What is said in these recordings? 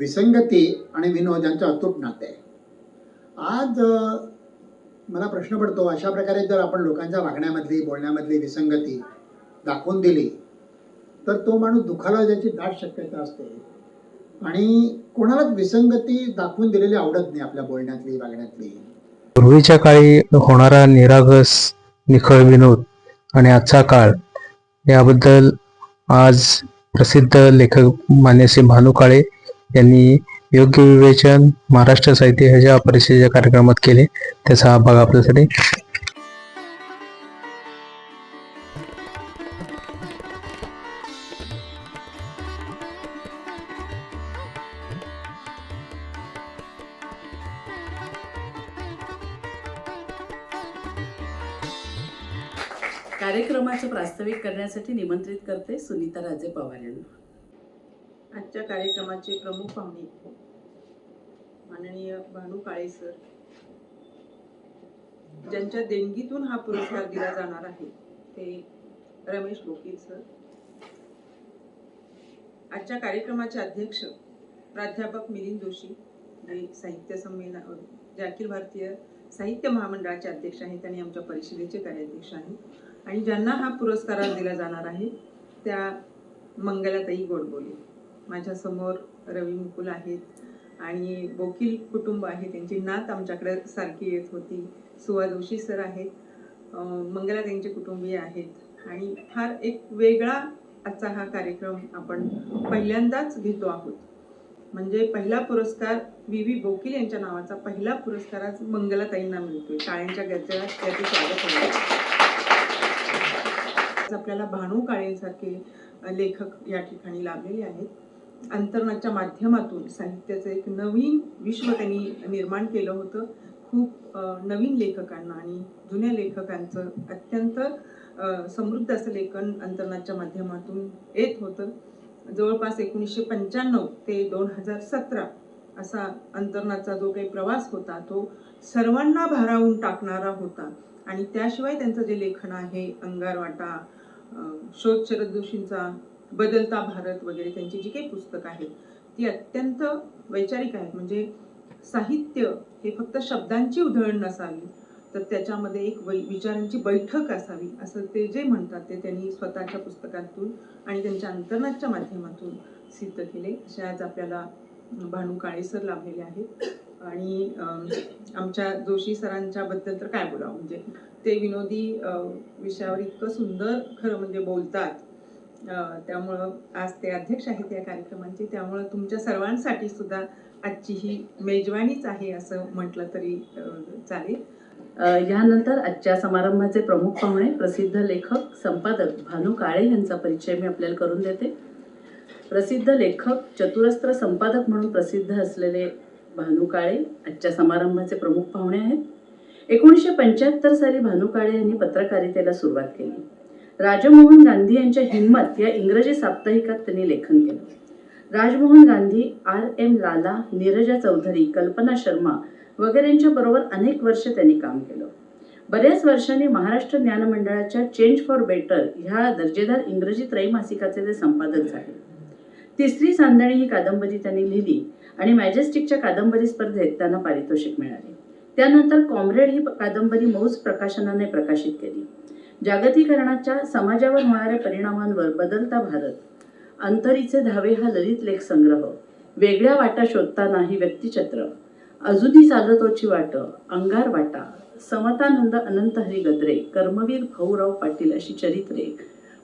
विसंगती आणि विनोद यांचं अतूट नाते. आहे आज मला प्रश्न पडतो अशा प्रकारे जर आपण लोकांच्या वागण्यामधली बोलण्यामधली विसंगती दाखवून दिली तर तो माणूस दुखाला जायची दाट शक्यता असते. आणि कोणालाच विसंगती दाखवून दिलेली आवडत नाही आपल्या बोलण्यातली वागण्यातली. पूर्वीच्या काळी होणारा निरागस निखळ विनोद आणि आजचा काळ याबद्दल आज प्रसिद्ध लेखक मान्यश्री भानू काळे यांनी योग्य विवेचन महाराष्ट्र साहित्य ह्याच्या परिषदेच्या कार्यक्रमात केले त्याचा हा भाग आपल्यासाठी. कार्यक्रमाचं प्रास्ताविक करण्यासाठी निमंत्रित करते सुनीता राजे पवार यांना. आजच्या कार्यक्रमाचे प्रमुख पाहुणे. माननीय भानू काळे सर. ज्यांच्या देणगीतून हा पुरस्कार दिला जाणार आहे ते रमेश बोकील सर. आजच्या कार्यक्रमाचे अध्यक्ष प्राध्यापक मिलिंद जोशी जे साहित्य संमेलन जे अखिल भारतीय साहित्य महामंडळाचे अध्यक्ष आहेत आणि आमच्या परिषदेचे कार्याध्यक्ष आहेत. आणि ज्यांना हा पुरस्कार दिला जाणार आहे त्या मंगलाताई गोडबोले. माझ्यासमोर रवी मुकुल आहेत आणि बोकील कुटुंब आहे. त्यांची नात आमच्याकडे सारखी येत होती. सुवा जोशी सर आहेत. मंगला त्यांचे कुटुंबीय आहेत. आणि फार एक वेगळा आजचा हा कार्यक्रम आपण पहिल्यांदाच घेतो आहोत. म्हणजे पहिला पुरस्कार व्ही व्ही बोकील यांच्या नावाचा पहिला पुरस्कार आज मंगलाताईंना मिळतोय. काळ्यांच्या गजरात त्याचे स्वागत आपल्याला भानू काळेंसारखे लेखक या ठिकाणी लाभलेले आहेत. अंतरणाच्या माध्यमातून साहित्याचं एक नवीन विश्व त्यांनी निर्माण केलं होतं. खूप नवीन लेखकांना आणि जुन्या लेखकांचं अत्यंत समृद्ध असं लेखन अंतरणाच्या माध्यमातून येत होतं. जवळपास एकोणीसशे पंच्याण्णव ते दोन हजार सतरा असा अंतरणाचा जो काही प्रवास होता तो सर्वांना भारावून टाकणारा होता. आणि त्याशिवाय त्यांचं जे लेखन आहे अंगारवाटा शोध शरद जोशींचा बदलता भारत वगैरे त्यांची जी काही पुस्तकं आहेत ती अत्यंत वैचारिक आहेत. म्हणजे साहित्य हे फक्त शब्दांची उधळण नसावी तर त्याच्यामध्ये एक वै विचारांची बैठक असावी असं ते जे म्हणतात ते त्यांनी स्वतःच्या पुस्तकातून आणि त्यांच्या अंतर्नाच्या माध्यमातून सिद्ध केले. असे आज आपल्याला भानू काळेसर लाभलेले आहेत. आणि आमच्या जोशी सरांच्या बद्दल तर काय बोलावं? म्हणजे ते विनोदी विषयावर इतकं सुंदर खरं म्हणजे बोलतात. त्यामुळं आज ते अध्यक्ष आहेत या कार्यक्रमांचे त्यामुळं तुमच्या सर्वांसाठी सुद्धा आजची ही मेजवानीच आहे असं म्हटलं तरी चालेल. यानंतर आजच्या समारंभाचे प्रमुख पाहुणे प्रसिद्ध लेखक संपादक भानू काळे यांचा परिचय मी आपल्याला करून देते. प्रसिद्ध लेखक चतुरस्त्र संपादक म्हणून प्रसिद्ध असलेले भानू काळे आजच्या समारंभाचे प्रमुख पाहुणे आहेत. एकोणीसशे पंच्याहत्तर साली भानू काळे यांनी पत्रकारितेला सुरुवात केली. राजमोहन गांधी यांच्या हिंमत या इंग्रजी साप्ताहिकात त्यांनी लेखन केलं. राजमोहन गांधी आर एम लाला नीरजा चौधरी कल्पना शर्मा वगैरेंच्या बरोबर अनेक वर्ष त्यांनी काम केलं. बऱ्याच वर्षांनी महाराष्ट्र ज्ञान मंडळाच्या चेंज फॉर बेटर ह्या दर्जेदार इंग्रजी त्रैमासिकाचे ते संपादक झाले. तिसरी सांदणी ही कादंबरी त्यांनी लिहिली आणि मॅजेस्टिकच्या कादंबरी स्पर्धेत त्यांना पारितोषिक मिळाले. त्यानंतर कॉम्रेड ही कादंबरी मौज प्रकाशनाने प्रकाशित केली. जागतिकरणाच्या समाजावर होणाऱ्या परिणामांवर बदलता भारत. अंतरीचे धावे हा ललित लेख संग्रह वेगळ्या वाटा शोधताना ही व्यक्तिचित्र अजुनी चालतोची वाट अंगार वाटा. समतानंद अनंत हरी गद्रे. कर्मवीर भाऊराव पाटील अशी चरित्रे.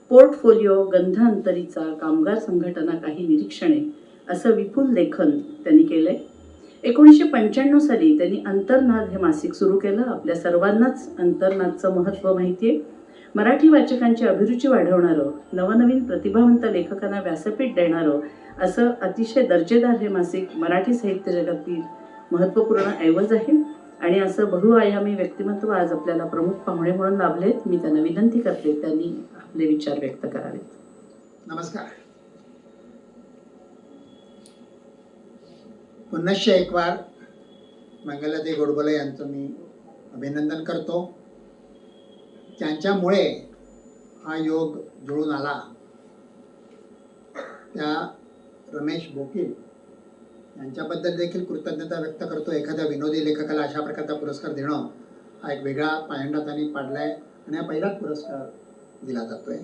पोर्टफोलिओ गंध अंतरीचा कामगार संघटना काही निरीक्षणे. असं विपुल लेखन त्यांनी केलंय. एकोणीसशे पंच्याण्णव साली त्यांनी अंतर्नाद हे मासिक सुरू केलं. आपल्या सर्वांनाच अंतर्नादचं महत्त्व माहिती आहे मराठी वाचकांची अभिरुची वाढवणारं नवनवीन प्रतिभावंत लेखकांना व्यासपीठ देणारं असं अतिशय दर्जेदार हे मासिक मराठी साहित्य जगातील महत्त्वपूर्ण ऐवज आहे. आणि असं बहुआयामी व्यक्तिमत्व आज आपल्याला प्रमुख पाहुणे म्हणून लाभलेत. मी त्यांना विनंती करते त्यांनी आपले विचार व्यक्त करावेत. नमस्कार. पुनश्च एक वार मंगलादेवी गोडबोले यांचं मी अभिनंदन करतो. त्यांच्यामुळे हा योग जुळून आला. त्या रमेश बोकील यांच्याबद्दल देखील कृतज्ञता व्यक्त करतो. एखाद्या विनोदी लेखकाला अशा प्रकारचा पुरस्कार देणं हा एक वेगळा पायंडा त्यांनी पाडलाय आणि हा पहिलाच पुरस्कार दिला जातोय.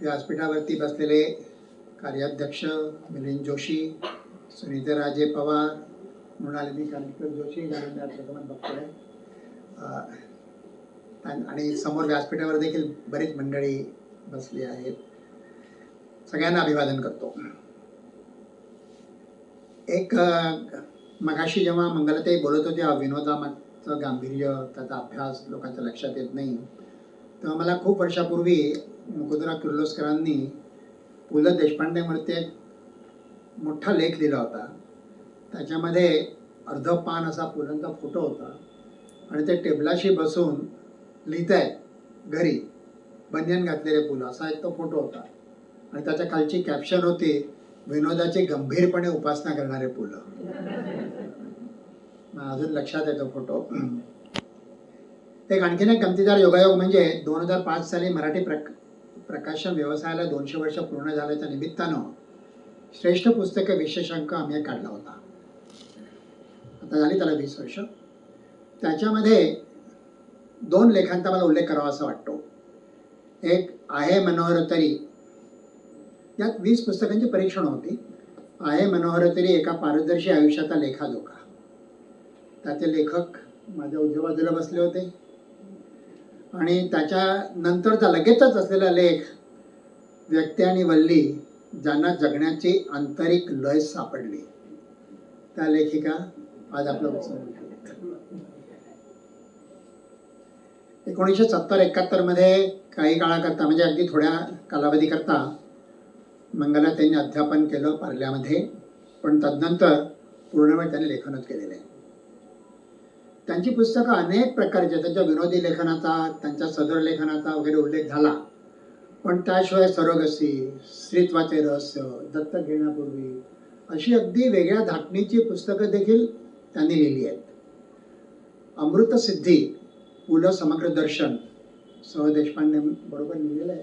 व्यासपीठावरती बसलेले कार्याध्यक्ष मिलिंद जोशी सुनीता राजे पवार मृणालिनी कानिटकर जोशी ज्यांना मी आज प्रथमच बघतोय. अं, आणि- समोर व्यासपीठावर देखील बरीच मंडळी बसली आहेत. सगळ्यांना अभिवादन करतो. एक मगाशी जेव्हा मंगलताई बोलत होत्या विनोदामागचं गांभीर्य त्याचा अभ्यास लोकांच्या लक्षात येत नाही. तेव्हा मला खूप वर्षापूर्वी मुकुंदराव किर्लोस्करांनी पु ल देशपांडेवरती एक मोठा लेख लिहिला होता. त्याच्यामध्ये अर्ध पान असा पुलंचा फोटो होता. आणि ते टेबलाशी बसून लिहिताय घरी. बनियान घातलेले पुलं असा एक तो फोटो होता. आणि त्याच्या खालची कॅप्शन होती विनोदाची गंभीरपणे उपासना करणारे पुलं अजून लक्षात येतो फोटो. एक आणखीन एक गमतीदार योगायोग म्हणजे दोन हजार पाच साली मराठी प्रक प्रकाशन व्यवसायाला दोनशे वर्ष पूर्ण झाल्याच्या निमित्तानं श्रेष्ठ पुस्तके विशेषांक आम्ही काढला होता. आता झाली त्याला वीस वर्ष. त्याच्यामध्ये दोन लेखांचा मला उल्लेख करावा असा वाटतो. एक आहे मनोहर तरी. यात वीस पुस्तकांची परीक्षण होती. आहे मनोहर तरी एका पारदर्शी आयुष्याचा लेखाजोखा. त्याचे लेखक माझ्या उजव्या बाजूला बसले होते. आणि त्याच्या नंतरचा लगेचच असलेला लेख व्यक्ती आणि वल्ली ज्यांना जगण्याची आंतरिक लय सापडली. त्या लेखिका आज आपलं बसून एकोणीसशे सत्तर एकाहत्तरमध्ये काही काळाकरता म्हणजे अगदी थोड्या कालावधीकरता मंगला त्यांनी अध्यापन केलं पार्ल्यामध्ये. पण तदनंतर पूर्णवेळ त्यांनी लेखनच केलेलं. आहे त्यांची पुस्तकं अनेक प्रकारचे त्यांच्या विनोदी लेखनाचा त्यांच्या सदर लेखनाचा वगैरे उल्लेख झाला. पण त्याशिवाय सरोगसी स्त्रीत्वाचे रहस्य दत्तक घेण्यापूर्वी अशी अगदी वेगळ्या धाटणीची पुस्तकं देखील त्यांनी लिहिली आहेत. अमृतसिद्धी पुलं समग्र दर्शन. सह देशपांडे बरोबर लिहिलेलं आहे.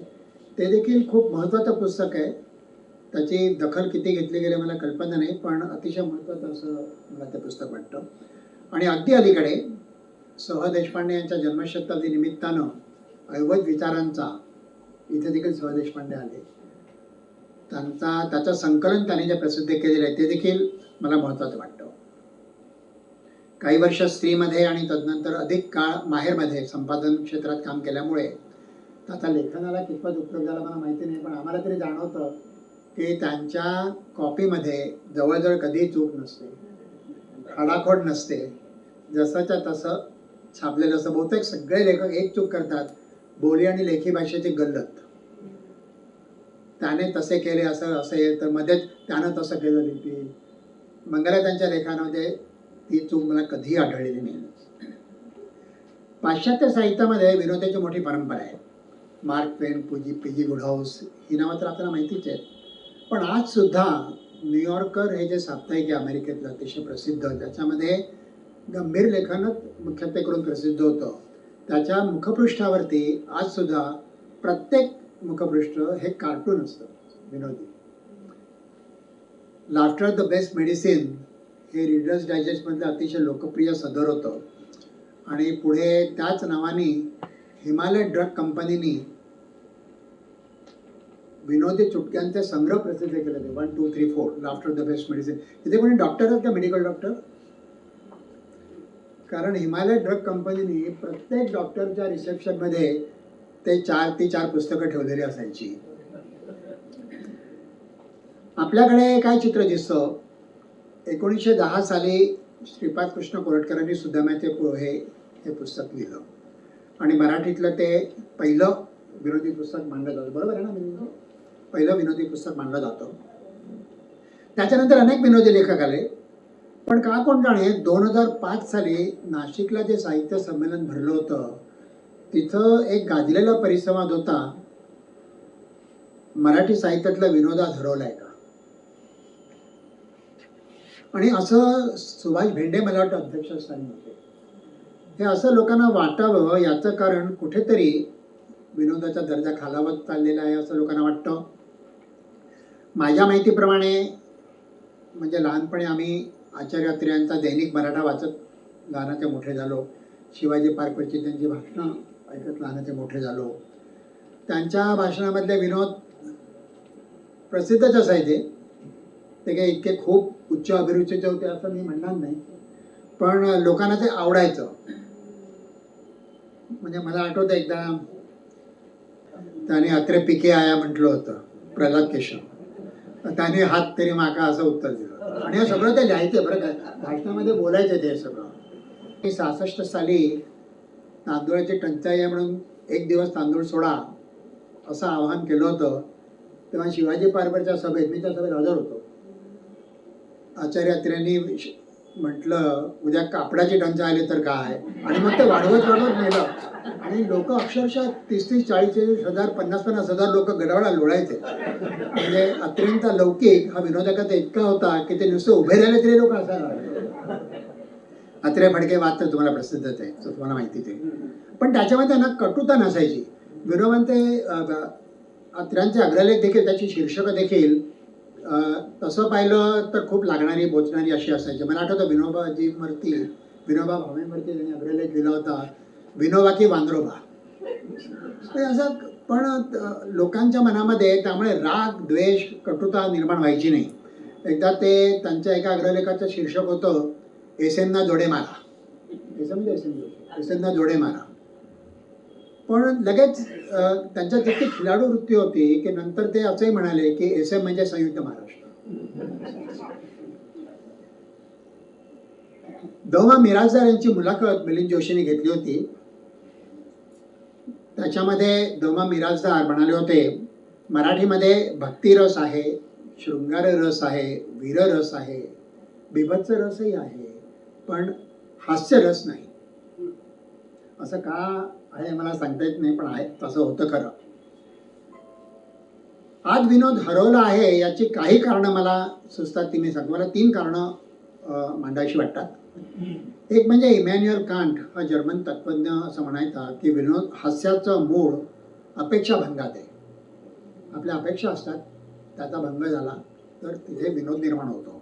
ते देखील खूप महत्त्वाचं पुस्तक आहे. त्याची दखल किती घेतली गेली मला कल्पना नाही पण अतिशय महत्त्वाचं असं मला ते पुस्तक वाटतं. आणि अगदी अलीकडे सह देशपांडे यांच्या जन्मशताब्दी निमित्तानं ऐवज विचारांचा इथे देखील सह देशपांडे आले. त्यांचा त्याचं संकलन त्याने जे प्रसिद्ध केलेलं आहे ते देखील मला महत्त्वाचं वाटतं. काही वर्ष स्त्रीमध्ये आणि तदनंतर अधिक काळ माहेरमध्ये संपादन क्षेत्रात काम केल्यामुळे. आता लेखनाला कितपत उपयोग झाला मला माहिती नाही पण आम्हाला तरी जाणवतं की त्यांच्या कॉपीमध्ये जवळजवळ कधीही चूक नसते. खाडाखोड नसते. जसाच्या तसं छापलेलं असं बहुतेक सगळे लेखक एक चूक करतात. बोली आणि लेखी भाषेची गल्लत. त्याने तसे केले असं असेल तर मध्येच त्यानं तसं केलं लिहितील मंगला त्यांच्या लेखामध्ये ती चूक मला कधीही आढळलेली नाही. पाश्चात्य साहित्यामध्ये विनोदाची मोठी परंपरा आहे. मार्क पेन पुजी पी जी गुडहाऊस ही नावं तर आपल्याला माहितीच आहेत. पण आज सुद्धा न्यूयॉर्कर हे जे साप्ताहिक आहे अमेरिकेतलं अतिशय प्रसिद्ध ज्याच्यामध्ये गंभीर लेखनच मुख्यत्वे करून प्रसिद्ध होतं. त्याच्या मुखपृष्ठावरती आज सुद्धा प्रत्येक मुखपृष्ठ हे कार्टून असतं विनोदी. लाफ्टर द बेस्ट मेडिसिन हे रिडर्स डायजेस्टमधलं अतिशय लोकप्रिय सदर होतं. आणि पुढे त्याच नावाने हिमालय ड्रग कंपनीनी विनोदी चुटक्यांचे संग्रह प्रसिद्ध केले होते. One two three four laughter the best medicine इथे कोणी डॉक्टर आहेत का? मेडिकल डॉक्टर कारण हिमालय ड्रग कंपनीने प्रत्येक डॉक्टरच्या रिसेप्शनमध्ये ते चार ती चार पुस्तकं ठेवलेली असायची. आपल्याकडे काय चित्र दिसतं? एकोणीसशे दहा साली श्रीपाद कृष्ण कोरटकरांनी सुदाम्याचे पोहे हे पुस्तक लिहिलं. आणि मराठीतलं ते पहिलं विनोदी पुस्तक मानलं जातं. बरोबर आहे ना? पहिलं विनोदी पुस्तक मानलं जातं. त्याच्यानंतर अनेक विनोदी लेखक आले. पण का कोण जाणे? दोन हजार पाच साली नाशिकला जे साहित्य संमेलन भरलं होतं तिथं एक गाजलेला परिसंवाद होता. मराठी साहित्यातला विनोदा हरवलाय का? आणि असं सुभाष भेंडे मला वाटतं अध्यक्षस्थानी होते. हे असं लोकांना वाटावं याचं कारण कुठेतरी विनोदाचा दर्जा खालावत चाललेला आहे असं लोकांना वाटतं. माझ्या माहितीप्रमाणे म्हणजे लहानपणी आम्ही आचार्य अत्र्यांचा दैनिक मराठा वाचत लहानाचे मोठे झालो. शिवाजी पार्कवरची त्यांची भाषणं ऐकत लहानाचे मोठे झालो. त्यांच्या भाषणामधले विनोद प्रसिद्धच असायचे. ते काही इतके खूप उच्च अभिरुचीच्या होत्या असं मी म्हणणार नाही. पण लोकांना ते आवडायचं. म्हणजे मला आठवत एकदा त्याने अत्रे पिके आया म्हटलं होतं प्रल्हाद केशव. त्याने हात तरी माका असं उत्तर दिलं. आणि हे सगळं ते लिहायचे बरं काय भाषणामध्ये बोलायचे ते सगळं. मी सहासष्ट साली तांदूळाची टंचाई आहे म्हणून एक दिवस तांदूळ सोडा असं आवाहन केलं होतं. तेव्हा शिवाजी पार्वरच्या सभेत मी त्या सभेत हजर होतो. आचार्यात्र्यांनी म्हटलं उद्या कापडाची डंच आली तर काय? आणि मग ते वाढवत वाढवत नेलं. आणि लोक अक्षरशः तीस तीस चाळीस चाळीस हजार पन्नास पन्नास हजार लोक गडवाडा लोळायचे. म्हणजे अत्यंत लौकिक हा विनोदकाचा इतका होता की ते नुसतं उभे राहिले तरी लोक असायला अत्रे फडके वाद तर तुम्हाला प्रसिद्धच आहे तो तुम्हाला माहितीच आहे. पण त्याच्यामध्ये ना कटुता नसायची. विनोबांचे अत्र्यांचे अग्रलेख देखील त्याची शीर्षकं देखील तसं पाहिलं तर खूप लागणारी बोचणारी अशी असायची. मला आठवतं विनोबाजी वरती विनोबा भावेवरती त्यांनी अग्रलेख लिहिला होता विनोबा की वांद्रोबा. ते असं पण लोकांच्या मनामध्ये त्यामुळे राग द्वेष कटुता निर्माण व्हायची नाही. एकदा ते त्यांच्या एका अग्रलेखाचं शीर्षक होतं एसेंना जोडे मारा S M S M S एमना जोडे मारा पण लगेच त्यांच्या जितकी खिलाडू वृत्ती होती की नंतर ते असंही म्हणाले की एस एम म्हणजे संयुक्त महाराष्ट्र. दौमा मिराजदार यांची मुलाखत मिलिंद जोशीने घेतली होती. त्याच्यामध्ये दौमा मिराजदार म्हणाले होते मराठीमध्ये भक्तिरस आहे शृंगार रस आहे वीर रस आहे बिभत्स रसही आहे पण हास्य रस नाही. असं का आहे मला सांगता येत नाही पण आहे तसं होतं खरं. आज विनोद हरवला आहे याची काही कारणं मला सुचतात ती मी सांगतो मला तीन कारणं मांडायची वाटतात. एक म्हणजे इमॅन्युअल कांट हा जर्मन तत्वज्ञ असं म्हणायचा की विनोद हास्याचं मूळ अपेक्षा भंगात आहे. आपल्या अपेक्षा असतात त्याचा भंग झाला तर तिथे विनोद निर्माण होतो.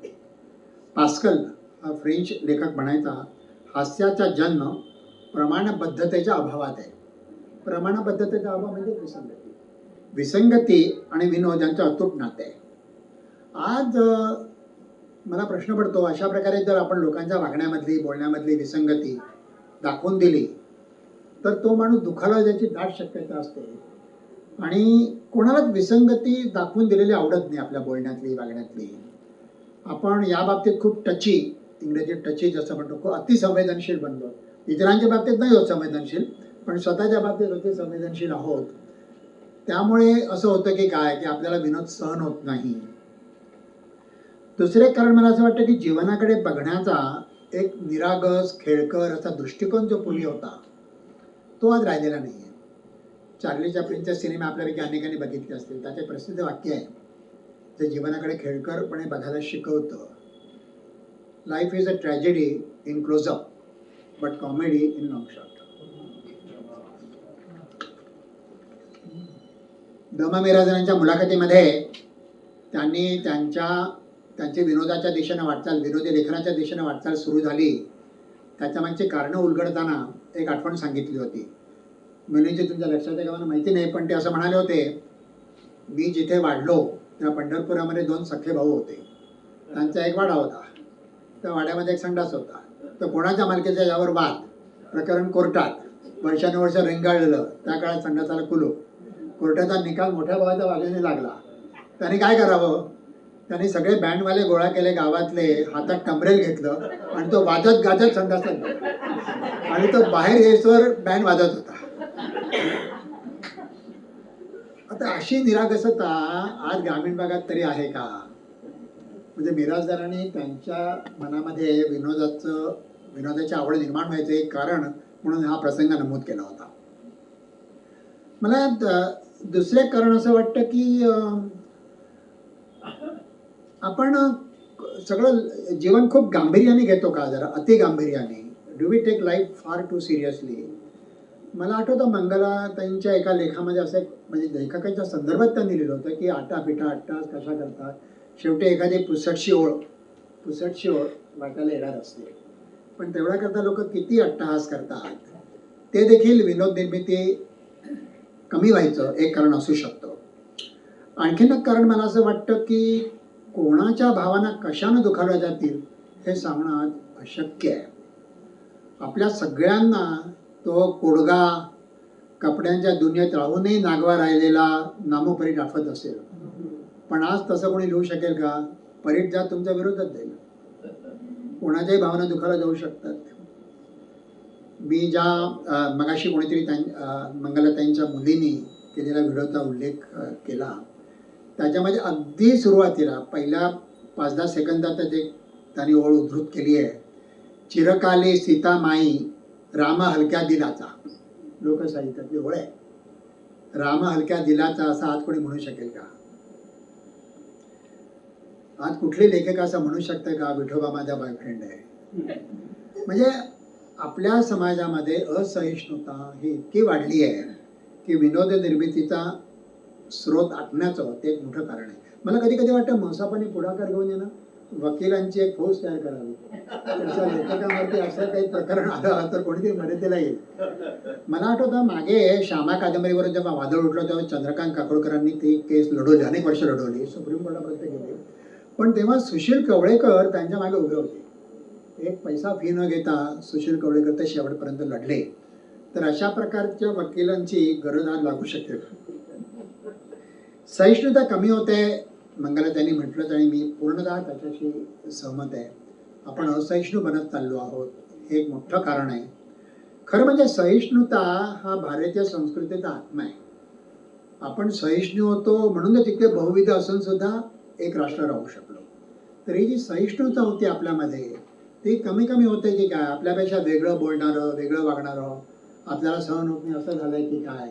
पास्कल हा फ्रेंच लेखक म्हणायचा हास्याचा जन्म प्रमाणबद्धतेच्या अभावात आहे. प्रमाणबद्धतेचा अभाव म्हणजे विसंगती. विसंगती आणि विनोद यांचं अतूट नाते. आहे आज मला प्रश्न पडतो अशा प्रकारे जर आपण लोकांच्या वागण्यामधली बोलण्यामधली विसंगती दाखवून दिली तर तो माणूस दुखाला जायची दाट शक्यता असते. आणि कोणालाच विसंगती दाखवून दिलेली आवडत नाही आपल्या बोलण्यातली वागण्यातली. आपण या बाबतीत खूप टची इंग्रजीत टची जसं म्हणतो खूप अतिसंवेदनशील बनलो. इतरांच्या बाबतीत नाही होत संवेदनशील पण स्वतःच्या बाबतीत होते संवेदनशील आहोत. त्यामुळे असं होतं की काय की आपल्याला विनोद सहन होत नाही. दुसरे कारण मला असं वाटतं की जीवनाकडे बघण्याचा एक निरागस खेळकर असा दृष्टिकोन जो पूर्वी होता तो आज राहिलेला नाही आहे चार्ली चॅपलिनचा सिनेमा आपल्यापैकी अनेकांनी बघितले असतील. त्याचे प्रसिद्ध वाक्य आहे ते जीवनाकडे खेळकरपणे बघायला शिकवतं life is a tragedy in close up but comedy in long shot. दमा मिराजनांच्या मुलाखतीमध्ये त्यांनी त्यांच्या त्यांची विनोदाच्या दिशेनं वाटचाल विनोदी लेखनाच्या दिशेनं वाटचाल सुरू झाली. त्याच्यामागची कारणं उलगडताना एक आठवण सांगितली होती. मुलींची तुमच्या लक्षात आहे का? मला माहिती नाही पण ते असं म्हणाले होते मी जिथे वाढलो त्या पंढरपुरामध्ये दोन सख्खे भाऊ होते. त्यांचा एक वाडा होता. त्या वाड्यामध्ये एक संडास होता. तर कोणाच्या मालकीचा यावर वाद? प्रकरण कोर्टात. वर्षानुवर्ष रेंगाळलेलं. त्या काळात संघाचा कुलो कोर्टाचा निकाल मोठ्या भावाच्या बाजूने लागला. त्याने काय करावं? त्यांनी सगळे बँडवाले गोळा केले गावातले हातात टंबरेल घेतलं आणि तो वाजत गाजत संडासात आणि तो बाहेर येसवर बँड वाजत होता. आता अशी निरागसता आज ग्रामीण भागात तरी आहे का? म्हणजे मिराजदारांनी त्यांच्या मनामध्ये विनोदाचं विनोदाची आवड निर्माण व्हायचं एक कारण म्हणून हा प्रसंग नमूद केला होता. मला दुसरे कारण असं वाटतं की आपण सगळं जीवन खूप गांभीर्याने घेतो का जरा? अति गांभीर्याने. Do we take life far too seriously मला आठवतं मंगलाताईंच्या एका लेखामध्ये असं एक म्हणजे लेखकांच्या संदर्भात त्यांनी लिहिलं होतं की आटा पिठा अट्टास कशा करतात? शेवटी एखादी पुसटशी ओळ पुसटशी ओळ वाटायला येणार असते. पण तेवढ्याकरता लोक किती अट्टहास करतात? ते देखील विनोद निर्मिती कमी व्हायचं एक कारण असू शकतं. आणखीन एक कारण मला असं वाटतं की कोणाच्या भावना कशानं दुखावल्या जातील हे सांगणं आज अशक्य आहे. आपल्या सगळ्यांना तो कोडगा कपड्यांच्या दुनियेत राहूनही नागवा राहिलेला नामोपरीट आठवत असेल. पण आज तसं कोणी लिहू शकेल का? परीट जात तुमच्या विरोधात जाईल. कोणाच्याही भावना दुखाला जाऊ शकतात. मी ज्या मगाशी कोणीतरी त्यां अं, मंगलाताईंच्या मुलींनी केलेला व्हिडिओचा उल्लेख केला. त्याच्यामध्ये अगदी सुरुवातीला पहिल्या पाच दहा सेकंदातच एक त्यांनी ओळ उद्धृत केली आहे. चिरकाली सीता माई राम हलक्या दिलाचा. लोकसाहित्यातली ओळ आहे. राम हलक्या दिलाचा असा आज कोणी म्हणू शकेल का? आज कुठले लेखक असं म्हणू शकतं का? विठोबा माझा बॉयफ्रेंड आहे. म्हणजे आपल्या समाजामध्ये असहिष्णुता ही इतकी वाढली आहे की विनोद निर्मितीचा स्रोत आखण्याचं ते एक मोठं कारण आहे. मला कधी कधी वाटतं मसापाने पुढाकार घेऊन ये ना वकिलांची एक फौज तयार करावी. त्यांच्या लेखकांवरती असं काही प्रकरण आलं तर कोणीतरी मदतीला येईल मला आठवतं मागे श्यामा कादंबरीवर जेव्हा वादळ उठलं तेव्हा चंद्रकांत काकोडकरांनी ती केस लढवली अनेक वर्ष लढवली. सुप्रीम कोर्टापर्यंत गेली. पण तेव्हा सुशील कवळेकर त्यांच्या मागे उभे होते. एक पैसा फी न घेता सुशील कवळेकर ते शेवटपर्यंत लढले. तर अशा प्रकारच्या वकिलांची गरज आज लागू शकते. सहिष्णुता कमी होते मंगला त्यांनी म्हटलं आणि मी पूर्णतः त्याच्याशी सहमत आहे. आपण असहिष्णू बनत चाललो आहोत हे एक मोठं कारण आहे. खरं म्हणजे सहिष्णुता हा भारतीय संस्कृतीचा आत्मा आहे. आपण सहिष्णू होतो म्हणून तर तिथे बहुविध असून सुद्धा एक राष्ट्र राहू शकलो. तर ही जी सहिष्णुता होती आपल्यामध्ये ती कमी कमी होते की काय? आपल्यापेक्षा वेगळं बोलणारं वेगळं वागणारं आपल्याला सहन होत नाही असं झालंय की काय?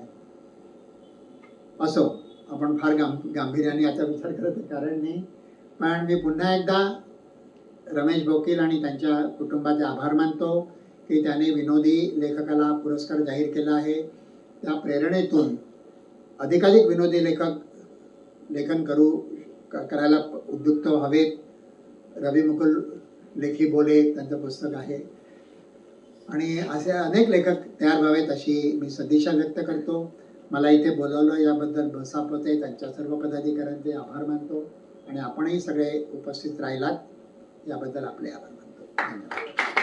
असो आपण फार गां गांभीर्याने याचा विचार करत कारण नाही पण मी पुन्हा एकदा रमेश बोकील आणि त्यांच्या कुटुंबाचे आभार मानतो की त्याने विनोदी लेखकाला पुरस्कार जाहीर केला आहे. त्या प्रेरणेतून अधिकाधिक विनोदी लेखक लेखन करू करायला उद्युक्त हवेत. रवी मुकुल लेखी बोले त्यांचं पुस्तक आहे. आणि असे अनेक लेखक तयार व्हावेत अशी मी सदिच्छा व्यक्त करतो. मला इथे बोलवलं याबद्दल बसापते. त्यांच्या सर्व पदाधिकाऱ्यांचे आभार मानतो. आणि आपणही सगळे उपस्थित राहिलात. याबद्दल आपले आभार मानतो. धन्यवाद.